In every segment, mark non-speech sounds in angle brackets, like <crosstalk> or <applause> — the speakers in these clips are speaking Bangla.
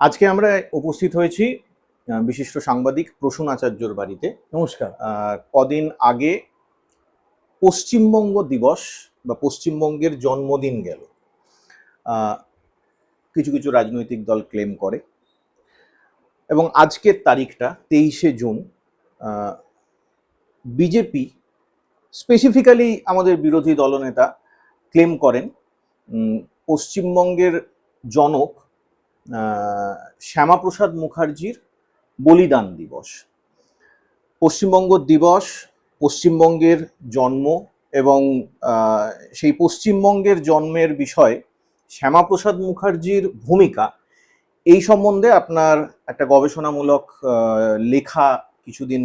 আজকে আমরা উপস্থিত হয়েছি বিশিষ্ট সাংবাদিক প্রসূন আচার্যর বাড়িতে। নমস্কার। কদিন আগে পশ্চিমবঙ্গ দিবস বা পশ্চিমবঙ্গের জন্মদিন গেল। কিছু কিছু রাজনৈতিক দল ক্লেম করে। এবং আজকের তারিখটা তেইশে জুন। বিজেপি স্পেসিফিক্যালি আমাদের বিরোধী দলনেতা ক্লেম করেন। পশ্চিমবঙ্গের জনক শ্যামাপ্রসাদ মুখার্জির বলিদান দিবস। পশ্চিমবঙ্গ দিবস, পশ্চিমবঙ্গের জন্ম এবং সেই পশ্চিমবঙ্গের জন্মের বিষয়ে শ্যামাপ্রসাদ মুখার্জির ভূমিকা, এই সম্বন্ধে আপনার একটা গবেষণামূলক লেখা কিছুদিন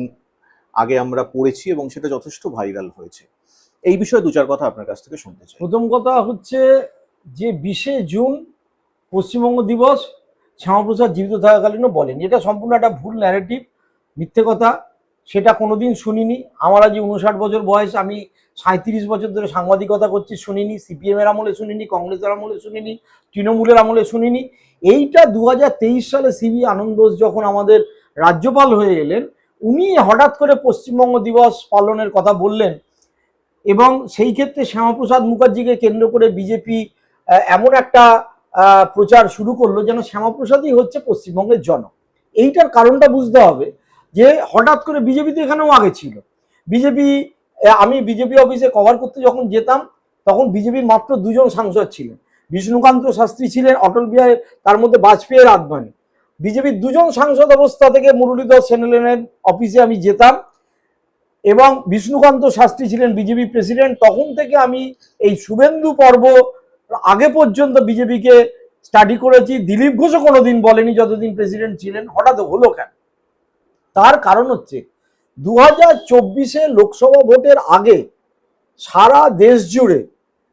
আগে আমরা পড়েছি এবং সেটা যথেষ্ট ভাইরাল হয়েছে। এই বিষয়ে দু চার কথা আপনার কাছ থেকে শুনতে চাই। প্রথম কথা হচ্ছে যে বিশে জুন পশ্চিমবঙ্গ দিবস শ্যামাপ্রসাদ জীবিত থাকাকালীনও বলেন। এটা সম্পূর্ণ একটা ভুল ন্যারেটিভ মিথ্যে কথা। সেটা কোনোদিন শুনিনি। আমার আজ উনষাট বছর বয়স, আমি সাঁত্রিশ বছর ধরে সাংবাদিকতা করছি, শুনিনি। সিপিএমের আমলে শুনিনি, কংগ্রেসের আমলে শুনিনি, তৃণমূলের আমলে শুনিনি। এইটা দু হাজার তেইশ সালে সিবি আনন্দ যখন আমাদের রাজ্যপাল হয়ে এলেন, উনি হঠাৎ করে পশ্চিমবঙ্গ দিবস পালনের কথা বললেন এবং সেই ক্ষেত্রে শ্যামাপ্রসাদ মুখার্জিকে কেন্দ্র করে বিজেপি এমন একটা প্রচার শুরু করল যেন শ্যামাপ্রসাদই হচ্ছে পশ্চিমবঙ্গের জনক। এইটার কারণটা বুঝতে হবে যে হঠাৎ করে বিজেপি তো এখানেও আগে ছিল। বিজেপি আমি বিজেপি অফিসে কভার করতে যখন যেতাম, তখন বিজেপির মাত্র দুজন সাংসদ ছিলেন। বিষ্ণুকান্ত শাস্ত্রী ছিলেন, অটল বিহার, তার মধ্যে বাজপেয়ীর আর আদবানি বিজেপির দুজন সাংসদ অবস্থা থেকে মুরলীধর সেনেলেনের অফিসে আমি যেতাম এবং বিষ্ণুকান্ত শাস্ত্রী ছিলেন বিজেপি প্রেসিডেন্ট। তখন থেকে আমি এই শুভেন্দু পর্ব আগে পর্যন্ত বিজেপিকে স্টাডি করেছি। দিলীপ ঘোষও কোনোদিন বলেনি যতদিন প্রেসিডেন্ট ছিলেন। হঠাৎ হলো কেন? তার কারণ হচ্ছে দু হাজার চব্বিশে লোকসভা ভোটের আগে সারা দেশ জুড়ে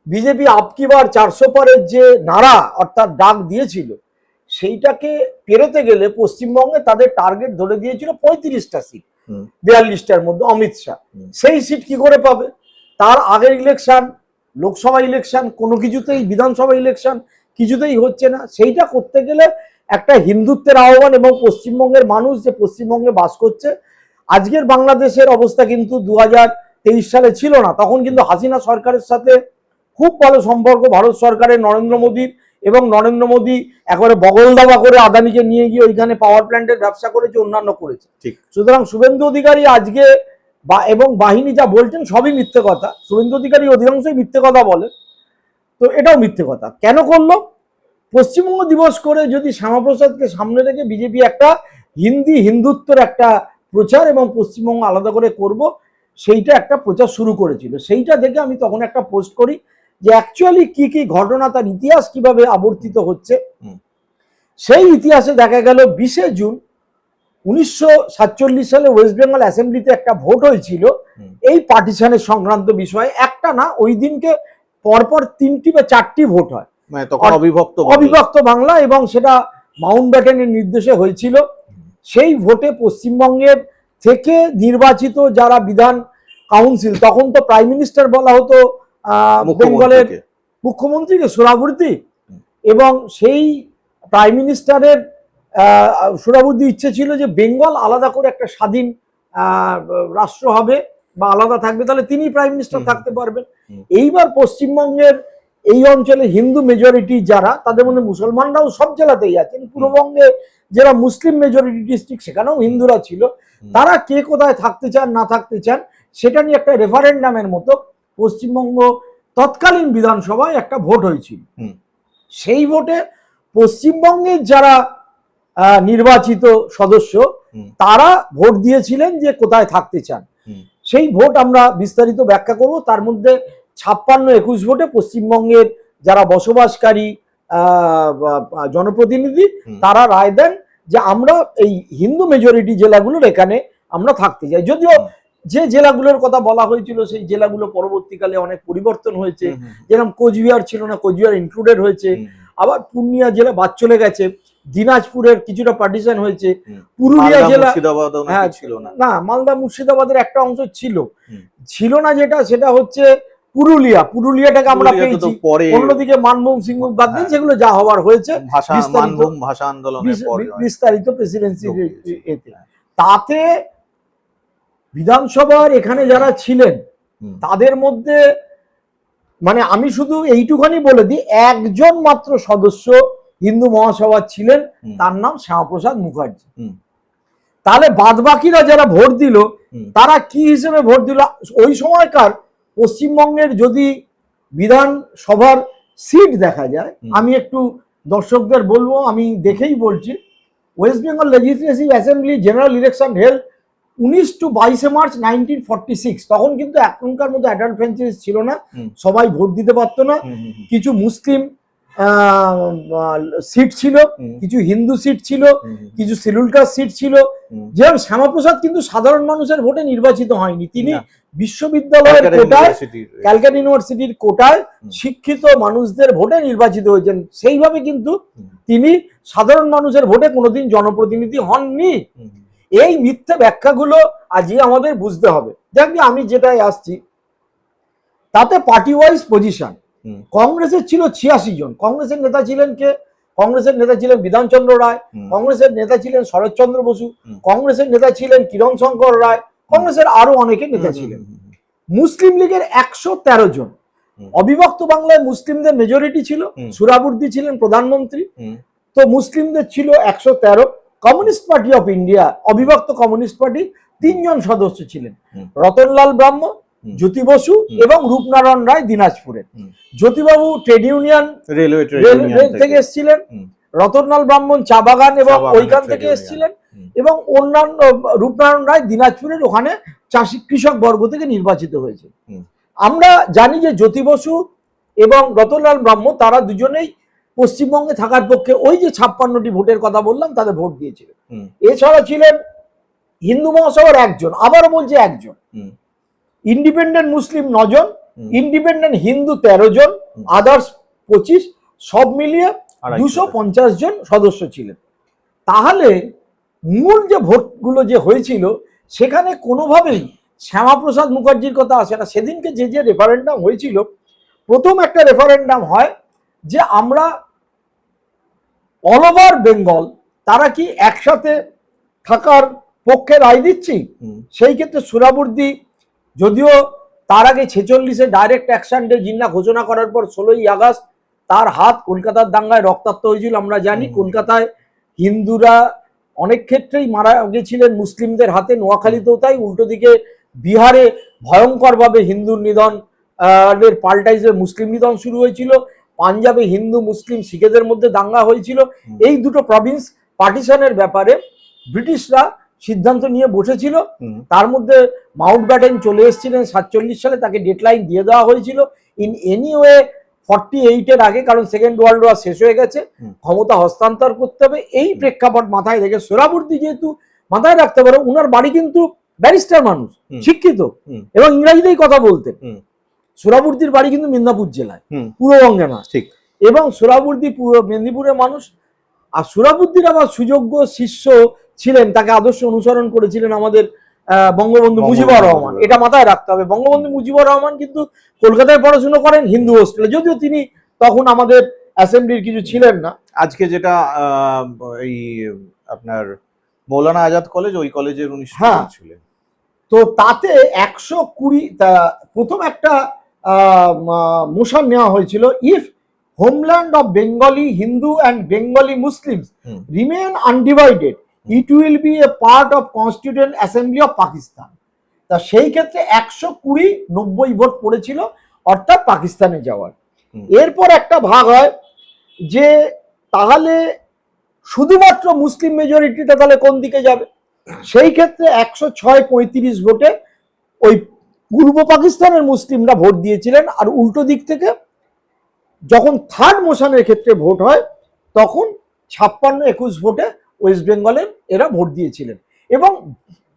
বিজেপি আপকিবার চারশো পারের যে নারা অর্থাৎ ডাক দিয়েছিল সেইটাকে পেরোতে গেলে পশ্চিমবঙ্গে তাদের টার্গেট ধরে দিয়েছিল পঁয়ত্রিশটা সিট। বিয়াল্লিশটার মধ্যে অমিত শাহ। সেই সিট কি করে পাবে? তার আগের ইলেকশন লোকসভা ইলেকশন কোনো কিছুতেই বিধানসভা ইলেকশন কিছুতেই হচ্ছে না। সেইটা করতে গেলে একটা হিন্দুত্বের আহ্বান এবং পশ্চিমবঙ্গের মানুষ যে পশ্চিমবঙ্গে বাস করছে আজকের বাংলাদেশের অবস্থা কিন্তু দু তেইশ সালে ছিল না। তখন কিন্তু হাসিনা সরকারের সাথে খুব ভালো সম্পর্ক ভারত সরকারের নরেন্দ্র মোদীর এবং নরেন্দ্র মোদী একবারে বগল দাবা করে আদানিকে নিয়ে গিয়ে ওইখানে পাওয়ার প্ল্যান্টের ব্যবসা করেছে অন্যান্য করেছে। ঠিক। সুতরাং শুভেন্দু অধিকারী আজকে বা এবং বাহিনী যা বলছেন সবই মিথ্যে কথা। শুভেন্দু অধিকারী অধিকাংশই মিথ্যে কথা বলে তো এটাও মিথ্যে কথা। কেন করল? পশ্চিমবঙ্গ দিবস করে যদি শ্যামাপ্রসাদকে সামনে রেখে বিজেপি একটা হিন্দি হিন্দুত্বের একটা প্রচার এবং পশ্চিমবঙ্গ আলাদা করে করব সেইটা একটা প্রচার শুরু করেছিল। সেইটা দেখে আমি তখন একটা পোস্ট করি যে অ্যাকচুয়ালি কি কি ঘটনা তার ইতিহাস কীভাবে আবর্তিত হচ্ছে। সেই ইতিহাসে দেখা গেল বিশে জুন উনিশশো সাতচল্লিশ সালে ওয়েস্ট বেঙ্গল অ্যাসেম্বলিতে একটা ভোট হয়েছিল। এই পার্টিশনের সংক্রান্ত বিষয়ে একটা না ওই দিনকে পরপর তিনটি বা চারটি ভোট হয়। মানে তখন অবিভক্ত বাংলা। অবিভক্ত বাংলা এবং সেটা মাউন্ট ব্যাটেনের নির্দেশে হয়েছিল। সেই ভোটে পশ্চিমবঙ্গের থেকে নির্বাচিত যারা বিধান কাউন্সিল তখন তো প্রাইম মিনিস্টার বলা হতো বেঙ্গলের মুখ্যমন্ত্রীকে। মুখ্যমন্ত্রীকে সুরাবর্তী। এবং সেই প্রাইম মিনিস্টারের সুরাবর্তী ইচ্ছে ছিল যে বেঙ্গল আলাদা করে একটা স্বাধীন রাষ্ট্র হবে বা আলাদা থাকবে তাহলে তিনি প্রাইম মিনিস্টার থাকতে পারবেন। এইবার পশ্চিমবঙ্গের এই অঞ্চলে হিন্দু মেজরিটি যারা তাদের মধ্যে মুসলমানরাও সব জেলাতেই আছেন। পূর্ববঙ্গে যারা মুসলিম মেজরিটি ডিস্ট্রিক্ট সেখানেও হিন্দুরা ছিল। তারা কে কোথায় থাকতে চান না থাকতে চান সেটা নিয়ে একটা রেফারেন্ডামের মতো পশ্চিমবঙ্গ তৎকালীন বিধানসভায় একটা ভোট হয়েছিল। সেই ভোটে পশ্চিমবঙ্গের যারা নির্বাচিত সদস্য তারা ভোট দিয়েছিলেন যে কোথায় থাকতে চান। সেই ভোট আমরা বিস্তারিত ব্যাখ্যা করব। তার মধ্যে ছাপ্পান্ন একুশ ভোটে পশ্চিমবঙ্গের যারা বসবাসকারী জনপ্রতিনিধি তারা রায় দেন যে আমরা এই হিন্দু মেজরিটি জেলাগুলোর এখানে আমরা থাকতে চাই। যদিও যে জেলাগুলোর কথা বলা হয়েছিল সেই জেলাগুলো পরবর্তীকালে অনেক পরিবর্তন হয়েছে। যেরকম কোচবিহার ছিল না কোচবিহার ইনক্লুডেড হয়েছে। আবার পূর্ণিয়া জেলা বাদ চলে গেছে। দিনাজপুরের কিছুটা পার্টিশন হয়েছে। পুরুলিয়া জেলা হ্যাঁ ছিল না। না মালদা মুর্শিদাবাদের একটা অংশ ছিল। ছিল না যেটা সেটা হচ্ছে পুরুলিয়া। পুরুলিয়াটাকে আমরা পেয়েছি। অন্যদিকে মনমোহন সিং বাদ দিন। সেগুলো যা হওয়ার হয়েছে। ভাষা মানভূম বি- বিস্তারিত প্রেসিডেন্সি এতে। তাতে বিধানসভার এখানে যারা ছিলেন তাদের মধ্যে মানে আমি শুধু এইটুখানি বলে দিই একজন মাত্র সদস্য হিন্দু মহাসভার ছিলেন তার নাম শ্যামাপ্রসাদ মুখার্জি। তাহলে বাদবাকিরা যারা ভোট দিল তারা কি হিসেবে ভোট দিল? ওই সময়কার পশ্চিমবঙ্গের যদি বিধানসভার সিট দেখা যায় আমি একটু দর্শকদের বলব আমি দেখেই বলছি West Bengal legislative assembly general election held উনিশ টু বাইশে মার্চ নাইনটিন ফর্টি সিক্স তখন কিন্তু এখনকার মতো অ্যাডাল্ট ফ্র্যাঞ্চাইজ ছিল না। সবাই ভোট দিতে পারতো না। কিছু মুসলিম সিট ছিল কিছু হিন্দু সিট ছিল কিছু কাস্ট সিট ছিল। যেমন শ্যামাপ্রসাদ কিন্তু সাধারণ মানুষের ভোটে নির্বাচিত হয়নি। তিনি। বিশ্ববিদ্যালয়ের কোটায় ইউনিভার্সিটির, ক্যালকাটা ইউনিভার্সিটির কোটায় শিক্ষিত মানুষদের ভোটে নির্বাচিত হয়েছেন। সেইভাবে কিন্তু তিনি সাধারণ মানুষের ভোটে কোনোদিন জনপ্রতিনিধি হননি। এই মিথ্যে ব্যাখ্যাগুলো আজই আমাদের বুঝতে হবে। দেখবি আমি যেটাই আসছি তাতে পার্টি ওয়াইজ পজিশন। কংগ্রেসের ছিল ছিয়াশি জন। কংগ্রেসের নেতা ছিলেন কে? কংগ্রেসের নেতা ছিলেন বিধানচন্দ্র রায়। কংগ্রেসের নেতা ছিলেন শরৎচন্দ্র বসু। কংগ্রেসের নেতা ছিলেন কিরণ শঙ্কর রায়। কংগ্রেসের আরও অনেকে নেতা ছিলেন। মুসলিম লীগের একশো তেরো জন। অবিভক্ত বাংলায় মুসলিমদের মেজরিটি ছিল। হুম। সুরাবুর্দি ছিলেন প্রধানমন্ত্রী। তো মুসলিমদের ছিল একশো তেরো। কমিউনিস্ট পার্টি অফ ইন্ডিয়া অবিভক্ত কমিউনিস্ট পার্টি তিনজন সদস্য ছিলেন। রতনলাল ব্রাহ্ম হুম। জ্যোতি বসু এবং রূপনারায়ণ রায় দিনাজপুরের। জ্যোতিবাবু ট্রেড ইউনিয়ন রেলওয়ে থেকে এসেছিলেন। রতনলাল ব্রাহ্মণ চা বাগান এবং ওইখান থেকে এসেছিলেন এবং অন্যান্য রূপনারায়ণ রায় দিনাজপুরের ওখানে চাষি কৃষক বর্গ থেকে নির্বাচিত হয়েছে। আমরা জানি যে জ্যোতি বসু এবং রতনলাল ব্রাহ্ম তারা দুজনেই পশ্চিমবঙ্গে থাকার পক্ষে ওই যে ছাপ্পান্নটি ভোটের কথা বললাম তাদের ভোট দিয়েছিলেন। এছাড়া ছিলেন হিন্দু মহাসভার একজন আবারও বলছে একজন। ইন্ডিপেন্ডেন্ট মুসলিম নজন। ইন্ডিপেন্ডেন্ট হিন্দু তেরো জন আদার্স পঁচিশ সব মিলিয়ে দুশো। পঞ্চাশ জন সদস্য ছিলেন। তাহলে মূল যে ভোটগুলো যে হয়েছিল সেখানে কোনোভাবেই শ্যামাপ্রসাদ মুখার্জির কথা আসে না। সেদিনকে যে যে রেফারেন্ডাম হয়েছিল প্রথম একটা রেফারেন্ডাম হয় যে আমরা অল ওভার বেঙ্গল তারা কি একসাথে থাকার পক্ষে রায় দিচ্ছি? সেই ক্ষেত্রে সুরাবুর্দি যদিও তার আগে ছেচল্লিশে ডাইরেক্ট অ্যাকশন ডে জিন্না ঘোষণা করার পর ষোলোই আগস্ট তার হাত কলকাতার দাঙ্গায় রক্তাক্ত হয়েছিল আমরা জানি। কলকাতায় হিন্দুরা অনেক ক্ষেত্রেই মারা গেছিলেন মুসলিমদের হাতে নোয়াখালীতেও তাই। উল্টো দিকে বিহারে ভয়ঙ্করভাবে হিন্দুর নিধন এর পাল্টা হিসেবে মুসলিম নিধন শুরু হয়েছিল। পাঞ্জাবে হিন্দু মুসলিম শিখেদের মধ্যে দাঙ্গা হয়েছিল। এই দুটো প্রভিন্স পার্টিশনের ব্যাপারে ব্রিটিশরা সিদ্ধান্ত নিয়ে বসেছিল। তার মধ্যে মাউন্ট ব্যাটেন চলে এসেছিলেন সাতচল্লিশ সালে তাকে ডেডলাইন দিয়ে দেওয়া হয়েছিল। ইন এনি ওয়ে ফর্টি এইটের আগে কারণ সেকেন্ড ওয়ার্ল্ড ওয়ার শেষ হয়ে গেছে ক্ষমতা হস্তান্তর করতে হবে। এই প্রেক্ষাপট মাথায় রেখে সোরাবর্দি যেহেতু মাথায় রাখতে পারে উনার বাড়ি কিন্তু ব্যারিস্টার মানুষ শিক্ষিত এবং ইংরাজিতেই কথা বলতেন। সোরাবর্দির বাড়ি কিন্তু মিদনাপুর জেলায়। পূর্ববঙ্গে না। ঠিক। এবং সোরাবর্দি পূর্ব মেদিনীপুরের মানুষ আর সোরাবুদ্দির আবার সুযোগ্য শিষ্য ছিলেন তাকে আদর্শ অনুসরণ করেছিলেন আমাদের বঙ্গবন্ধু মুজিবুর রহমান। এটা মাথায় রাখতে হবে। বঙ্গবন্ধু মুজিবুর রহমান কিন্তু কলকাতায় পড়াশোনা করেন হিন্দু হোস্টেলে। যদিও তিনি তখন আমাদের অ্যাসেম্বলির কিছু ছিলেন না। আজকে যেটা এই আপনার মৌলানা আজাদ কলেজ ওই কলেজের উনি হ্যাঁ। ছিলেন। তো তাতে একশো কুড়ি তা- প্রথম একটা মোশন নেওয়া হয়েছিল if homeland of Bengali Hindu and Bengali Muslims hmm. Remain undivided it will be a part of constituent assembly of Pakistan তা সেই ক্ষেত্রে একশো কুড়ি নব্বই ভোট পড়েছিল অর্থাৎ পাকিস্তানে যাওয়ার। এরপর একটা ভাগ হয় যে তাহলে শুধুমাত্র মুসলিম মেজরিটিটা তাহলে কোন দিকে যাবে? সেই ক্ষেত্রে একশো ছয় পঁয়ত্রিশ ভোটে ওই পূর্ব পাকিস্তানের মুসলিমরা ভোট দিয়েছিলেন আর উল্টো দিক থেকে যখন থার্ড মোশনের ক্ষেত্রে ভোট হয় তখন ছাপ্পান্ন একুশ ভোটে ওয়েস্ট বেঙ্গলের এরা ভোট দিয়েছিলেন। এবং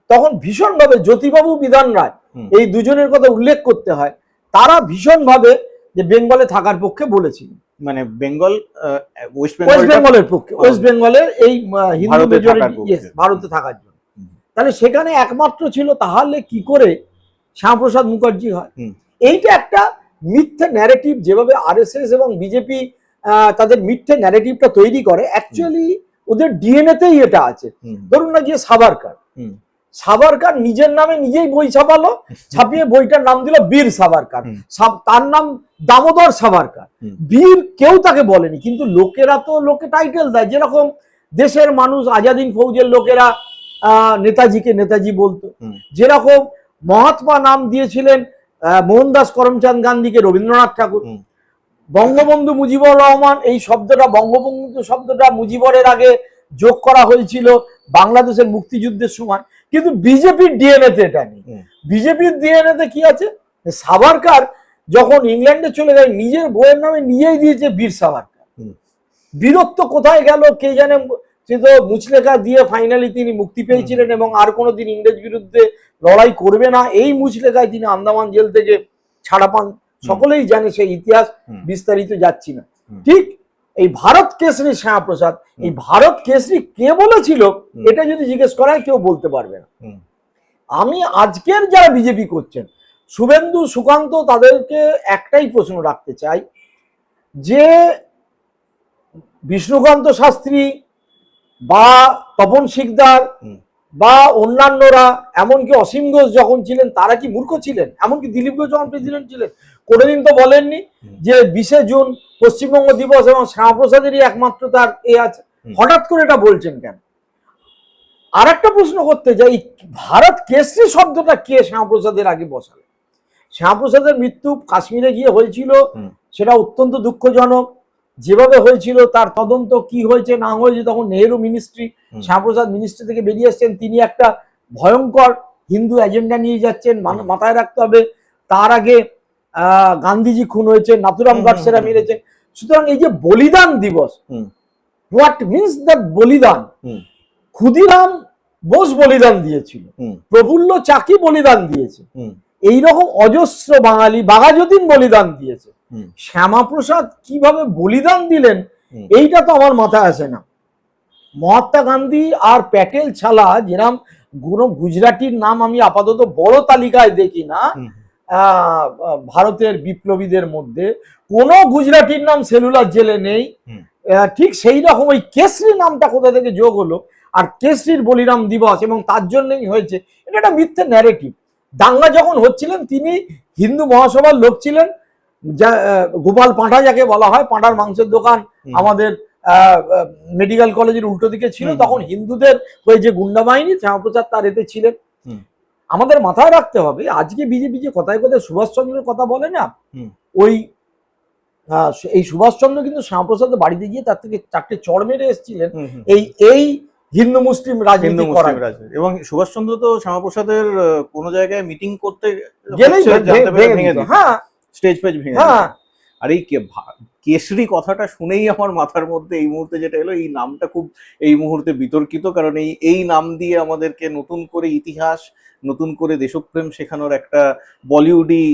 তখন ভীষণভাবে জ্যোতিবাবু বিধান রায় এই দুজনের কথা উল্লেখ করতে হয় তারা ভীষণভাবে যে বেঙ্গলে থাকার পক্ষে বলেছিলেন মানে বেঙ্গল ওয়েস্ট বেঙ্গলের পক্ষে ওয়েস্ট বেঙ্গলের এই হিন্দু ভারতে থাকার জন্য। তাহলে সেখানে একমাত্র ছিল তাহলে কি করে শ্যামপ্রসাদ মুখার্জি হয়। এইটা একটা মিথ্যে ন্যারেটিভ যেভাবে আরএসএস এবং বিজেপি তাদের মিথ্যে ন্যারেটিভটা তৈরি করে। অ্যাকচুয়ালি ওদের ডিএনএতেই এটা আছে। ধরুন না গিয়ে সাবারকার হুম। সাবারকার নিজের নামে নিজেই বই ছাপালো ছাপিয়ে বইটার নাম দিল বীর সাবারকার তার নাম দামোদর সাবারকার বীর কেউ তাকে বলেনি কিন্তু লোকেরা তো লোকে টাইটেল দেয়। যেরকম দেশের মানুষ আজাদিন ফৌজের লোকেরা আহ, নেতাজিকে নেতাজি বলতো। যেরকম মহাত্মা নাম দিয়েছিলেন আহ, মোহনদাস করমচাঁদ গান্ধীকে রবীন্দ্রনাথ ঠাকুর। বঙ্গবন্ধু মুজিবুর রহমান এই শব্দটা বঙ্গবন্ধু শব্দটা মুজিবরের আগে যোগ করা হয়েছিল বাংলাদেশের মুক্তিযুদ্ধের সময়। কিন্তু বিজেপির ডিএনএতে এটা নেই। বিজেপির ডিএনএতে কি আছে? সাভারকার যখন ইংল্যান্ডে চলে যায় নিজের বইয়ের নামে নিজেই দিয়েছে বীর সাভারকার। বীরত্ব কোথায় গেল? কে জানে? সে তো মুচলেখা দিয়ে ফাইনালি তিনি মুক্তি পেয়েছিলেন এবং আর কোনোদিন ইংরেজ বিরুদ্ধে লড়াই করবে না। এই মুচলেখায় তিনি আন্দামান জেল থেকে ছাড়া পান। সকলেই জানে সেই ইতিহাস বিস্তারিত যাচ্ছি না। ঠিক এই ভারত কেশরী শ্যামাপ্রসাদ এই ভারত কেশরী কে বলেছিল? এটা যদি জিজ্ঞেস করা হয় কেউ বলতে পারবে না। আমি আজকের যারা বিজেপি করছেন শুভেন্দু সুকান্ত তাদেরকে একটাই প্রশ্ন রাখতে চাই যে বিষ্ণুকান্ত শাস্ত্রী বা তপন শিকদার। বা অন্যান্যরা এমনকি অসীম ঘোষ যখন ছিলেন তারা কি মূর্খ ছিলেন? এমনকি দিলীপ ঘোষ যখন প্রেসিডেন্ট ছিলেন কোনোদিন তো বলেননি যে বিশে জুন পশ্চিমবঙ্গ দিবস এবং শ্যামাপ্রসাদেরই একমাত্র তার এ আছে। হঠাৎ করে এটা বলছেন কেন? আর একটা প্রশ্ন করতে যাই ভারত কেশরী শব্দটা কে শ্যামাপ্রসাদের আগে বসালো? শ্যামাপ্রসাদের মৃত্যু কাশ্মীরে গিয়ে হয়েছিল সেটা অত্যন্ত দুঃখজনক। যেভাবে হয়েছিল তার তদন্ত কি হয়েছে না হয়েছে তখন নেহেরু মিনিস্ট্রি। শ্যামাপ্রসাদ মিনিস্ট্রি থেকে বেরিয়ে এসছেন তিনি একটা ভয়ঙ্কর হিন্দু এজেন্ডা নিয়ে যাচ্ছেন মাথায় রাখতে হবে তার আগে গান্ধীজি খুন হয়েছে নাথুরাম হুম, মেরেছেন সুতরাং এই যে বলিদান দিবস। হোয়াট মিনস দ্যাট বলিদান। ক্ষুদিরাম বোস বলিদান দিয়েছিল প্রফুল্ল চাকি বলিদান দিয়েছে। এইরকম অজস্র বাঙালি বাঘাযতীন বলিদান দিয়েছে। শ্যামাপ্রসাদ কীভাবে বলিদান দিলেন এইটা তো আমার মাথায় আসে না। মহাত্মা গান্ধী আর প্যাটেল ছাড়া যেরাম কোনো গুজরাটির নাম আমি আপাতত বড় তালিকায় দেখি না ভারতের বিপ্লবীদের মধ্যে। কোনো গুজরাটির নাম সেলুলার জেলে নেই। ঠিক সেই রকম ওই কেশরী নামটা কোথা থেকে যোগ হলো আর কেশরীর বলিরাম দিবস এবং তার জন্যই হয়েছে। এটা একটা মিথ্যে ন্যারেটিভ দাঙ্গা যখন হচ্ছিলেন তিনি হিন্দু মহাসভার লোক ছিলেন যা গোপাল পাঁঠা যাকে বলা হয় পাঁঠার মাংসের দোকান। আমাদের মেডিকেল কলেজের উল্টো দিকে ছিল। তখন হিন্দুদের হয়ে যে গুন্ডা বাহিনী শ্যামাপ্রসাদ তার এতে ছিলেন। আমাদের মাথায় রাখতে হবে আজকে বিজেপি যে কথায় কথায় সুভাষচন্দ্রের কথা বলে না ওই এই সুভাষচন্দ্র কিন্তু শ্যামাপ্রসাদের বাড়িতে গিয়ে তার থেকে চারটে চড় মেরে এসেছিলেন। এই এই হিন্দু মুসলিম রাজনীতি করার। এবং সুভাষচন্দ্র তো শ্যামাপ্রসাদের কোনো জায়গায় মিটিং করতে গেলেই হ্যাঁ স্টেজ পেজ ভেঙে হ্যাঁ। আর এই কেশরী কথাটা শুনেই আমার মাথার মধ্যে এই মুহূর্তে যেটা এলো এই নামটা খুব এই মুহূর্তে বিতর্কিত কারণ এই এই নাম দিয়ে আমাদেরকে নতুন করে ইতিহাস নতুন করে দেশপ্রেম শেখানোর একটা বলিউডি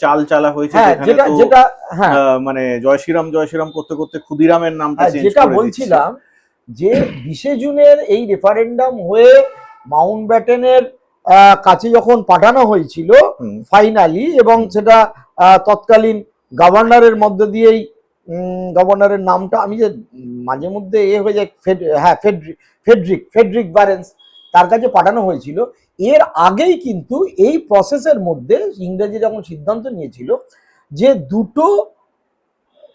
চাল চালা হয়েছে হ্যাঁ যেটা যেটা হ্যাঁ। মানে জয় শ্রীরাম জয় শ্রীরাম করতে করতে ক্ষুদিরামের নামটা যেটা বলছিলাম যে বিশে জুনের এই রেফারেন্ডাম হয়ে মাউন্ট ব্যাটেনের আহ, কাছে যখন পাঠানো হয়েছিল ফাইনালি এবং সেটা তৎকালীন গভর্নরের মধ্য দিয়েই গভর্নরের নামটা আমি যে মাঝে মধ্যে এ হয়ে যায় ফেড- হ্যাঁ ফেডরিক ফেডরিক ফেডরিক ব্যারেন্স তার কাছে পাঠানো হয়েছিল। এর আগেই কিন্তু এই প্রসেসের মধ্যে ইংরেজি যখন সিদ্ধান্ত নিয়েছিল যে দুটো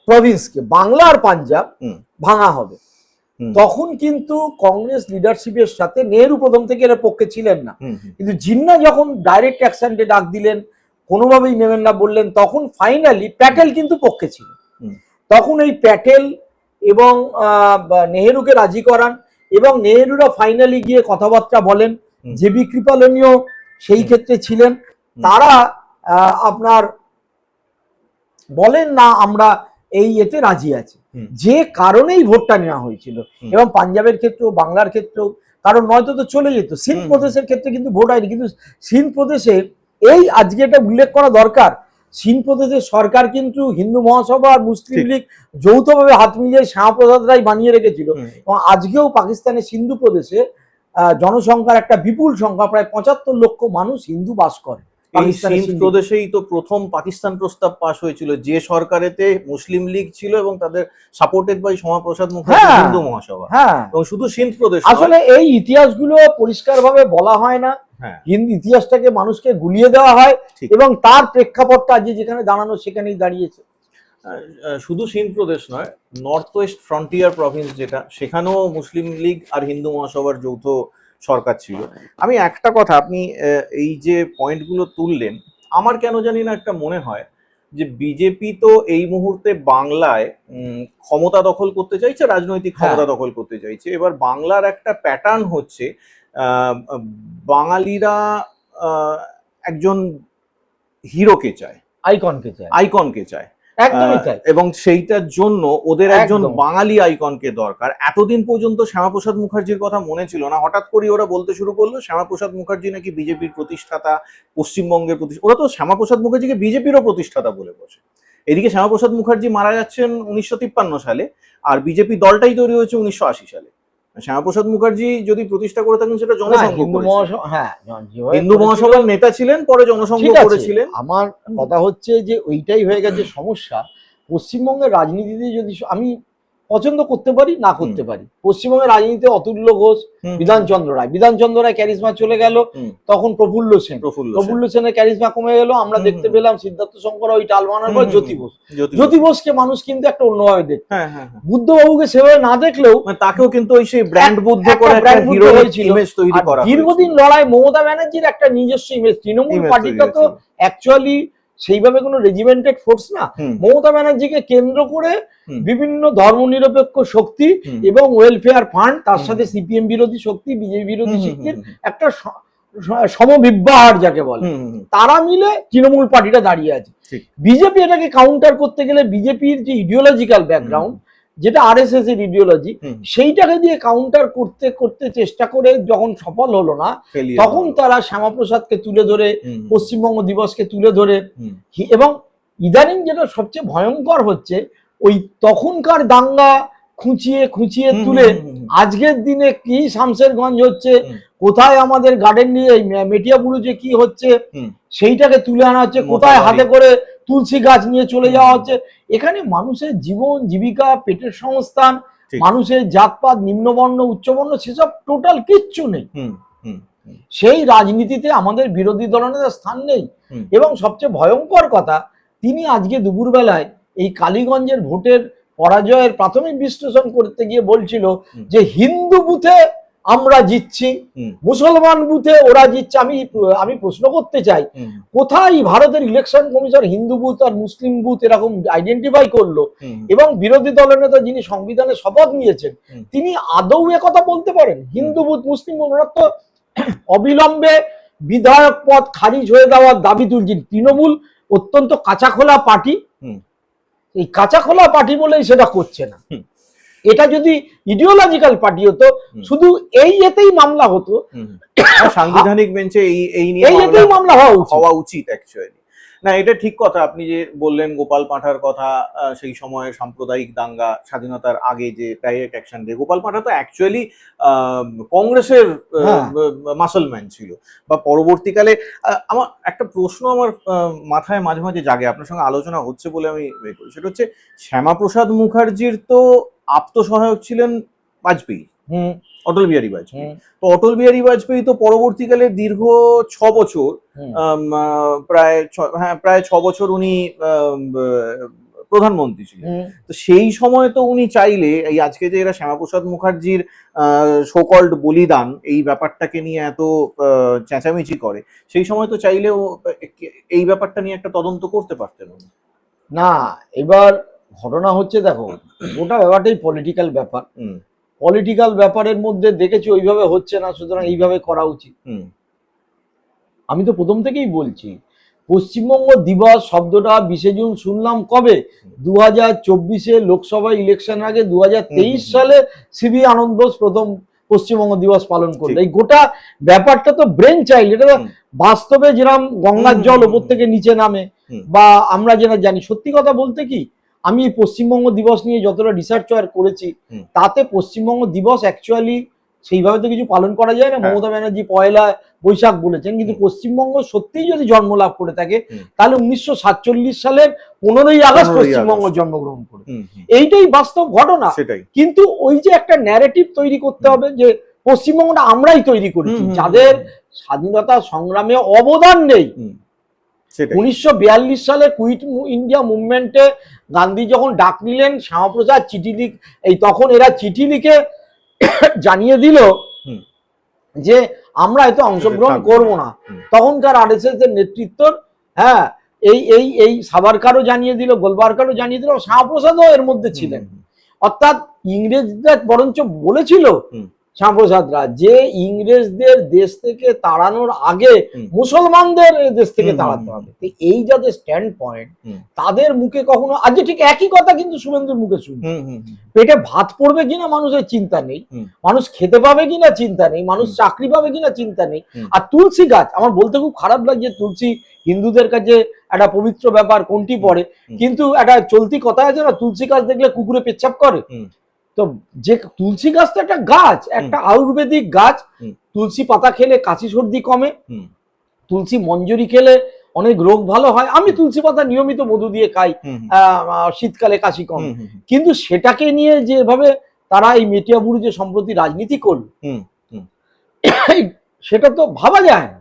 প্রভিন্সকে বাংলা আর পাঞ্জাব ভাঙা হবে। তখন কিন্তু কংগ্রেস লিডারশিপের সাথে নেহরু প্রথম থেকে এর পক্ষে ছিলেন না। কিন্তু জিন্না যখন ডাইরেক্ট অ্যাকশনটে ডাক দিলেন কোনোভাবেই নেবেন না বললেন তখন ফাইনালি প্যাটেল কিন্তু পক্ষে ছিল। তখন এই প্যাটেল এবং নেহেরুকে রাজি করান এবং নেহেরুরা ফাইনালি গিয়ে কথাবার্তা বলেন। জেবি কৃপালনীয় সেই ক্ষেত্রে ছিলেন। তারা আপনার বলেন না আমরা এই এতে রাজি আছি। যে কারণেই ভোটটা নেওয়া হয়েছিল। এবং পাঞ্জাবের ক্ষেত্রেও বাংলার ক্ষেত্রেও কারণ নয়তো তো চলে যেত। সিন্ধ প্রদেশের ক্ষেত্রে কিন্তু ভোট হয়নি। কিন্তু সিন্ধ প্রদেশে এই আজকে এটা উল্লেখ করা দরকার। সিন্ধ প্রদেশের সরকার কিন্তু হিন্দু মহাসভা আর মুসলিম লীগ যৌথভাবে হাত মিলিয়ে শ্যামাপ্রসাদ রায় বানিয়ে রেখেছিল। এবং আজকেও পাকিস্তানের সিন্ধু প্রদেশে আহ, জনসংখ্যার একটা বিপুল সংখ্যা প্রায় পঁচাত্তর লক্ষ মানুষ হিন্দু বাস করে। এই সিন্ধ। প্রদেশেই তো প্রথম পাকিস্তান প্রস্তাব পাশ হয়েছিল। যে সরকারেতে মুসলিম লীগ ছিল এবং তাদের সাপোর্টেড বাই শ্যামাপ্রসাদ মুখার্জি হ্যাঁ। হিন্দু মহাসভা। হ্যাঁ। এবং শুধু সিন্ধ প্রদেশ আসলে এই ইতিহাসগুলো পরিষ্কারভাবে বলা হয় না। হ্যাঁ। হিন্দ ইতিহাসটাকে মানুষকে গুলিয়ে দেওয়া হয় এবং তার প্রেক্ষাপটটা আজ যেখানে দাঁড়ানো সেখানেই দাঁড়িয়েছে। শুধু সিন্ধ প্রদেশ নয় নর্থ ওয়েস্ট ফ্রন্টিয়ার প্রভিন্স যেটা সেখানেও মুসলিম লীগ আর হিন্দু মহাসভার যৌথ সরকার ছিল। আমি একটা কথা আপনি এই যে পয়েন্টগুলো তুললেন আমার কেন জানি না একটা মনে হয় যে বিজেপি তো এই মুহূর্তে বাংলায় ক্ষমতা দখল করতে চাইছে রাজনৈতিক ক্ষমতা দখল করতে চাইছে। এবার বাংলার একটা প্যাটার্ন হচ্ছে বাঙালিরা একজন হিরোকে চায়। আইকনকে চায়। আইকনকে চায়। একদমই তাই। এবং সেইটার জন্য ওদের একজন। বাঙালি আইকনকে দরকার। এতদিন পর্যন্ত শ্যামাপ্রসাদ মুখার্জির কথা মনে ছিল না। হঠাৎ করে ওরা বলতে শুরু করল শ্যামাপ্রসাদ মুখার্জি নাকি বিজেপির প্রতিষ্ঠাতা পশ্চিমবঙ্গের প্রতিষ্ঠা ওরা তো শ্যামাপ্রসাদ মুখার্জিকে বিজেপিরও প্রতিষ্ঠাতা বলে বসে। এদিকে শ্যামাপ্রসাদ মুখার্জি মারা যাচ্ছেন উনিশশো তিপ্পান্ন সালে আর বিজেপি দলটাই তৈরি হয়েছে উনিশশো আশি সালে। শ্যামাপ্রসাদ মুখার্জি যদি প্রতিষ্ঠা করে থাকেন সেটা জনসংখ্যা জনসংঘ হ্যাঁ হিন্দু মহাসভার নেতা ছিলেন পরে জনসংঘ করেছিলেন। আমার কথা হচ্ছে যে ওইটাই হয়ে গেছে সমস্যা। পশ্চিমবঙ্গের রাজনীতিতে যদি আমি পছন্দ করতে পারি না করতে পারি। পশ্চিমবঙ্গের রাজনীতিতে অতুল্য ঘোষ বিধানচন্দ্র রায়। বিধানচন্দ্র রায় ক্যারিজমা চলে গেল তখন প্রফুল্ল সেন। প্রফুল্ল সেন। প্রফুল্ল সেনের ক্যারিজমা কমে গেল আমরা দেখতে পেলাম সিদ্ধার্থ শঙ্কর ওই টাল বানার পর জ্যোতি বোস। জ্যোতি বোসকে মানুষ কিন্তু একটা অন্যভাবে দেখত হ্যাঁ হ্যাঁ হ্যাঁ। বুদ্ধবাবুকে সেভাবে না দেখলেও মানে তাকেও কিন্তু ওই সেই ব্র্যান্ড বুদ্ধ করে একটা হিরো হয়েছিল। দীর্ঘদিন লড়াই মমতা ব্যানার্জির একটা নিজস্ব ইমেজ তৃণমূল পার্টিটা তো অ্যাকচুয়ালি সেইভাবে কোনো রেজিমেন্টেড ফোর্স না। মমতা ব্যানার্জিকে কেন্দ্র করে। বিভিন্ন ধর্মনিরপেক্ষ শক্তি এবং ওয়েলফেয়ার ফান্ড তার সাথে সিপিএম বিরোধী শক্তি বিজেপি বিরোধী শক্তির একটা সমবিব্যাহার যাকে বলে। তারা মিলে তৃণমূল পার্টিটা দাঁড়িয়ে আছে। বিজেপি এটাকে কাউন্টার করতে গেলে বিজেপির যে ইডিওলজিক্যাল ব্যাকগ্রাউন্ড যেটা আর এস এস এর ইডিওলজি সেইটাকে দিয়ে কাউন্টার করতে করতে চেষ্টা করে যখন সফল হলো না তখন। তারা শ্যামাপ্রসাদকে তুলে ধরে পশ্চিমবঙ্গ দিবসকে তুলে ধরে। এবং ইদানিং যেটা সবচেয়ে ভয়ঙ্কর হচ্ছে ওই তখনকার দাঙ্গা খুঁচিয়ে খুঁচিয়ে তুলে আজকের দিনে কি শামসেরগঞ্জ হচ্ছে কোথায় আমাদের গার্ডেন নিয়ে এই মে- মেটিয়াবুরুজে কি হচ্ছে সেইটাকে তুলে আনা হচ্ছে কোথায় হাতে করে তুলসী গাছ নিয়ে চলে যাওয়া হচ্ছে এখানে মানুষের জীবন জীবিকা পেটের সংস্থান মানুষের জাতপাত নিম্নবর্ণ উচ্চবর্ণ সেসব টোটাল কিচ্ছু নেই। সেই রাজনীতিতে আমাদের বিরোধী দলনেতার স্থান নেই। এবং সবচেয়ে ভয়ঙ্কর কথা তিনি আজকে দুপুরবেলায় এই কালীগঞ্জের ভোটের পরাজয়ের প্রাথমিক বিশ্লেষণ করতে গিয়ে বলছিল যে হিন্দু বুথে আমরা জিতছি। মুসলমান বুথে ওরা জিতছে। আমি আমি প্রশ্ন করতে চাই কোথায় ভারতের ইলেকশন কমিশন হিন্দু বুথ আর মুসলিম বুথ এরকম আইডেন্টিফাই করল? এবং বিরোধী দলনেতা যিনি সংবিধানে শপথ নিয়েছেন তিনি আদৌ কথা বলতে পারেন? হিন্দু বুথ মুসলিম বুথ তো অবিলম্বে বিধায়ক পদ খারিজ হয়ে দেওয়ার দাবি তুলছেন। তৃণমূল অত্যন্ত কাঁচাখোলা পার্টি। এই কাঁচাখোলা পার্টি বলেই সেটা করছে না। এটা যদি ইডিওলজিক্যাল পার্টি হতো শুধু এই এতেই মামলা হতো। সাংবিধানিক বেঞ্চে এই এই নিয়ে এই মামলা এতেই মামলা হওয়া উচিত। হওয়া উচিত অ্যাকচুয়ালি না এটা ঠিক কথা আপনি যে বললেন গোপাল পাঁঠার কথা সেই সময় সাম্প্রদায়িক দাঙ্গা স্বাধীনতার আগে যে ডাইরেক্ট অ্যাকশন দিয়ে গোপাল পাঁঠা তো অ্যাকচুয়ালি কংগ্রেসের। মাসলম্যান ছিল। বা পরবর্তীকালে আমার একটা প্রশ্ন আমার মাথায় মাঝে মাঝে জাগে আপনার সঙ্গে আলোচনা হচ্ছে বলে আমি সেটা হচ্ছে শ্যামাপ্রসাদ মুখার্জির তো আত্মসহায়ক ছিলেন বাজপেয়ী। অটল বিহারী বাজপেয়ী। তো অটল বিহারী বাজপেয়ী তো পরবর্তীকালে দীর্ঘ ছ বছর প্রায় হ্যাঁ প্রায় ছ বছর উনি প্রধানমন্ত্রী ছিলেন। তো সেই সময় তো উনি চাইলে এই আজকে যে এরা শ্যামাপ্রসাদ মুখার্জির সোকল্ড বলিদান এই ব্যাপারটাকে নিয়ে এত চেঁচামেচি করে সেই সময় তো চাইলেও এই ব্যাপারটা নিয়ে একটা তদন্ত করতে পারতেন। না এবার ঘটনা হচ্ছে দেখো গোটা ব্যাপারটাই পলিটিক্যাল ব্যাপার। হুম। পলিটিক্যাল ব্যাপারের মধ্যে দেখেছি ওইভাবে হচ্ছে না সুতরাং এইভাবে করা উচিত। আমি তো প্রথম থেকেই বলছি পশ্চিমবঙ্গ দিবস শব্দটা বিশে জুন শুনলাম কবে? দু হাজার চব্বিশে লোকসভা ইলেকশন আগে দু সালে সিবি আনন্দ বোস প্রথম পশ্চিমবঙ্গ দিবস পালন করল। এই গোটা ব্যাপারটা তো ব্রেন চাইল্ড এটা বাস্তবে যেরকম গঙ্গার জল ওপর থেকে নিচে নামে বা আমরা যেটা জানি। সত্যি কথা বলতে কি আমি এই পশ্চিমবঙ্গ দিবস নিয়ে যতটা রিসার্চ করেছি তাতে পশ্চিমবঙ্গ দিবস অ্যাকচুয়ালি সেইভাবে তো কিছু পালন করা যায় না। হ্যাঁ। মমতা ব্যানার্জি পয়লা বৈশাখ বলেছেন কিন্তু পশ্চিমবঙ্গ সত্যিই যদি জন্ম লাভ করে থাকে তাহলে উনিশশো সাতচল্লিশ সালের পনেরোই আগস্ট পশ্চিমবঙ্গ জন্মগ্রহণ করে। এইটাই বাস্তব ঘটনা। সেটাই। কিন্তু ওই যে একটা ন্যারেটিভ তৈরি করতে হবে যে পশ্চিমবঙ্গটা আমরাই তৈরি করেছি। যাদের স্বাধীনতা সংগ্রামে অবদান নেই উনিশশো বিয়াল্লিশ সালে কুইট ইন্ডিয়া মুভমেন্টে গান্ধী যখন ডাক নিলেন শ্যামাপ্রসাদ চিঠি লিখ এই তখন এরা চিঠি লিখে <coughs> জানিয়ে দিল। যে আমরা এতে অংশগ্রহণ করব না। তখনকার আর এস এর নেতৃত্ব হ্যাঁ এই এই এই সাবারকারও জানিয়ে দিল গোলবারকারও জানিয়ে দিল শ্যামাপ্রসাদও এর মধ্যে ছিলেন অর্থাৎ ইংরেজরা বরঞ্চ বলেছিল। শ্যামাপ্রসাদরা যে ইংরেজদের দেশ থেকে তাড়ানোর আগে মুসলমানদের দেশ থেকে তাড়াতে হবে। এই যাদের স্ট্যান্ড পয়েন্ট তাদের মুখে কখনো আজ ঠিক একই কথা কিন্তু শুভেন্দুর মুখে শুনি। পেটে ভাত পড়বে কিনা মানুষের চিন্তা নেই মানুষ খেতে পাবে কিনা চিন্তা নেই মানুষ চাকরি পাবে কিনা চিন্তা নেই। আর তুলসী গাছ আমার বলতে খুব খারাপ লাগছে তুলসী হিন্দুদের কাছে একটা পবিত্র ব্যাপার কোনটি পড়ে। কিন্তু একটা চলতি কথা আছে না তুলসী গাছ দেখলে কুকুরে পেচ্ছাপ করে। তো যে তুলসী গাছ তো একটা গাছ একটা আয়ুর্বেদিক গাছ। তুলসী পাতা খেলে কাশি সর্দি কমে। তুলসী মঞ্জুরি খেলে অনেক রোগ ভালো হয়। আমি তুলসী পাতা নিয়মিত মধু দিয়ে খাই শীতকালে কাশি কমে। কিন্তু সেটাকে নিয়ে যেভাবে তারা এই মেটিয়াবুরু যে সম্প্রতি রাজনীতি করল। <coughs> সেটা তো ভাবা যায় না।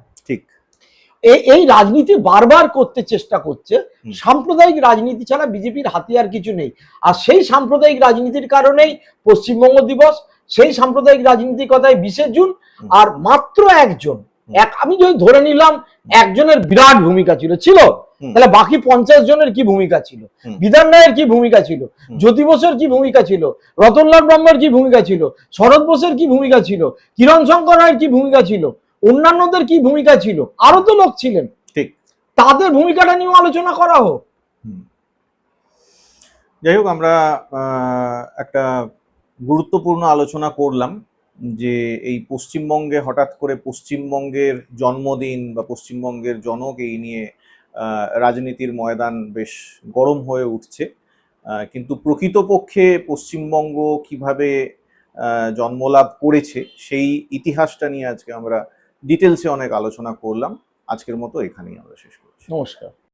এই এই রাজনীতি বারবার করতে চেষ্টা করছে। সাম্প্রদায়িক রাজনীতি ছাড়া বিজেপির হাতিয়ার কিছু নেই। আর সেই সাম্প্রদায়িক রাজনীতির কারণেই পশ্চিমবঙ্গ দিবস সেই সাম্প্রদায়িক রাজনীতির কথায় বিশে জুন আর মাত্র একজন। এক আমি যদি ধরে নিলাম একজনের বিরাট ভূমিকা ছিল ছিল? তাহলে বাকি পঞ্চাশ জনের কি ভূমিকা ছিল। বিধান রায়ের কি ভূমিকা ছিল? জ্যোতি বোসের কি ভূমিকা ছিল? রতনলাল ব্রহ্মের কি ভূমিকা ছিল? শরৎ বোসের কি ভূমিকা ছিল? কিরণ শঙ্কর রায়ের কি ভূমিকা ছিল? অন্যান্যদের কি ভূমিকা ছিল? আরও তো লোক ছিলেন। ঠিক। তাদের ভূমিকাটা নিয়েও আলোচনা করা হোক। যাই হোক আমরা একটা গুরুত্বপূর্ণ আলোচনা করলাম যে এই পশ্চিমবঙ্গে হঠাৎ করে পশ্চিমবঙ্গের জন্মদিন বা পশ্চিমবঙ্গের জনক এই নিয়ে রাজনীতির ময়দান বেশ গরম হয়ে উঠছে। কিন্তু প্রকৃতপক্ষে পশ্চিমবঙ্গ কীভাবে জন্মলাভ করেছে সেই ইতিহাসটা নিয়ে আজকে আমরা ডিটেলসে অনেক আলোচনা করলাম। আজকের মতো এখানেই আমরা শেষ করছি। নমস্কার।